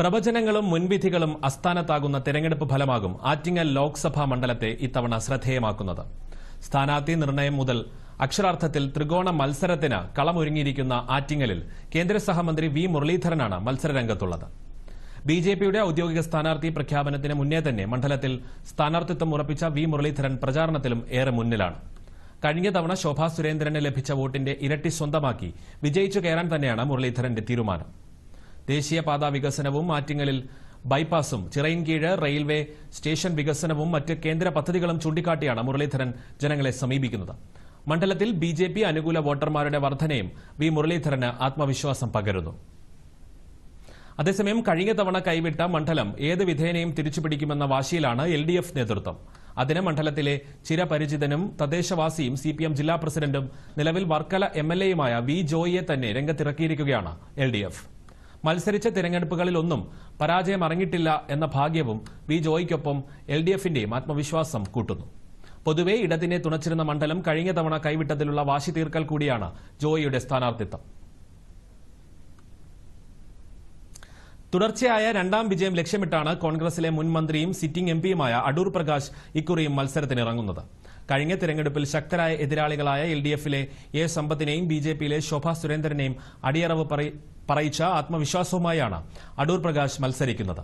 പ്രവചനങ്ങളും മുൻവിധികളും അസ്ഥാനത്താകുന്ന തെരഞ്ഞെടുപ്പ് ഫലമാകും ആറ്റിങ്ങൽ ലോക്സഭാ മണ്ഡലത്തെ ഇത്തവണ ശ്രദ്ധേയമാക്കുന്നത്. സ്ഥാനാർത്ഥി നിർണയം മുതൽ അക്ഷരാർത്ഥത്തിൽ ത്രികോണ മത്സരത്തിന് കളമൊരുങ്ങിയിരിക്കുന്ന ആറ്റിങ്ങലിൽ കേന്ദ്ര സഹമന്ത്രി വി മുരളീധരനാണ് മത്സരരംഗത്തുള്ളത്. ബി ജെ പിയുടെ ഔദ്യോഗിക സ്ഥാനാർത്ഥി പ്രഖ്യാപനത്തിന് മുന്നേ തന്നെ മണ്ഡലത്തിൽ സ്ഥാനാർത്ഥിത്വം ഉറപ്പിച്ച വി മുരളീധരൻ പ്രചാരണത്തിലും ഏറെ മുന്നിലാണ്. കഴിഞ്ഞ തവണ ശോഭാ സുരേന്ദ്രന് ലഭിച്ച വോട്ടിന്റെ ഇരട്ടി സ്വന്തമാക്കി വിജയിച്ചു കയറാൻ തന്നെയാണ് മുരളീധരന്റെ തീരുമാനം. ദേശീയപാത വികസനവും ആറ്റിങ്ങലിൽ ബൈപ്പാസും. ചിറയിൻകീഴ് റെയിൽവേ സ്റ്റേഷൻ വികസനവും മറ്റ് കേന്ദ്ര പദ്ധതികളും ചൂണ്ടിക്കാട്ടിയാണ് മുരളീധരൻ ജനങ്ങളെ സമീപിക്കുന്നത്. മണ്ഡലത്തിൽ ബി ജെ പി അനുകൂല വോട്ടർമാരുടെ വർധനയും വി മുരളീധരന് ആത്മവിശ്വാസം പകരുന്നു. അതേസമയം കഴിഞ്ഞ തവണ കൈവിട്ട മണ്ഡലം ഏത് വിധേനയും തിരിച്ചുപിടിക്കുമെന്ന വാശിയിലാണ് എൽ ഡി എഫ് നേതൃത്വം. അതിന് മണ്ഡലത്തിലെ ചിരപരിചിതനും തദ്ദേശവാസിയും സി പി എം ജില്ലാ പ്രസിഡന്റും നിലവിൽ വർക്കല എം എൽ എയുമായ വി ജോയിയെ തന്നെ രംഗത്തിറക്കിയിരിക്കുകയാണ് എൽ ഡി എഫ്. മത്സരിച്ച തിരഞ്ഞെടുപ്പുകളിലൊന്നും പരാജയം അറിഞ്ഞിട്ടില്ല എന്ന ഭാഗ്യവും വി ജോയ്ക്കൊപ്പം എൽ ഡി എഫിന്റെയും ആത്മവിശ്വാസം കൂട്ടുന്നു. പൊതുവെ ഇടതിനെ തുണച്ചിരുന്ന മണ്ഡലം കഴിഞ്ഞ തവണ കൈവിട്ടതിലുള്ള വാശി തീർക്കൽ കൂടിയാണ് ജോയിയുടെ സ്ഥാനാർത്ഥിത്വം. തുടർച്ചയായ രണ്ടാം വിജയം ലക്ഷ്യമിട്ടാണ് കോൺഗ്രസിലെ മുൻമന്ത്രിയും സിറ്റിംഗ് എംപിയുമായ അടൂർ പ്രകാശ് ഇക്കുറിയും മത്സരത്തിനിറങ്ങുന്നത്. കഴിഞ്ഞ തിരഞ്ഞെടുപ്പിൽ ശക്തരായ എതിരാളികളായ എൽ ഡി എഫിലെ എ സമ്പത്തിനെയും ബി ജെ പിയിലെ ശോഭാ സുരേന്ദ്രനെയും അടിയറവ് പറയിച്ച ആത്മവിശ്വാസവുമായാണ് അടൂർ പ്രകാശ് മത്സരിക്കുന്നത്.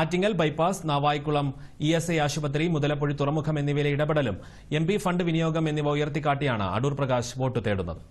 Attingal bypass Navaikulam E S I ആശുപത്രി മുതലപ്പുഴി തുറമുഖം എന്നിവയിലെ ഇടപെടലും എം ഫണ്ട് വിനിയോഗം എന്നിവ ഉയർത്തിക്കാട്ടിയാണ് അടൂർ പ്രകാശ് വോട്ട് തേടുന്നത്.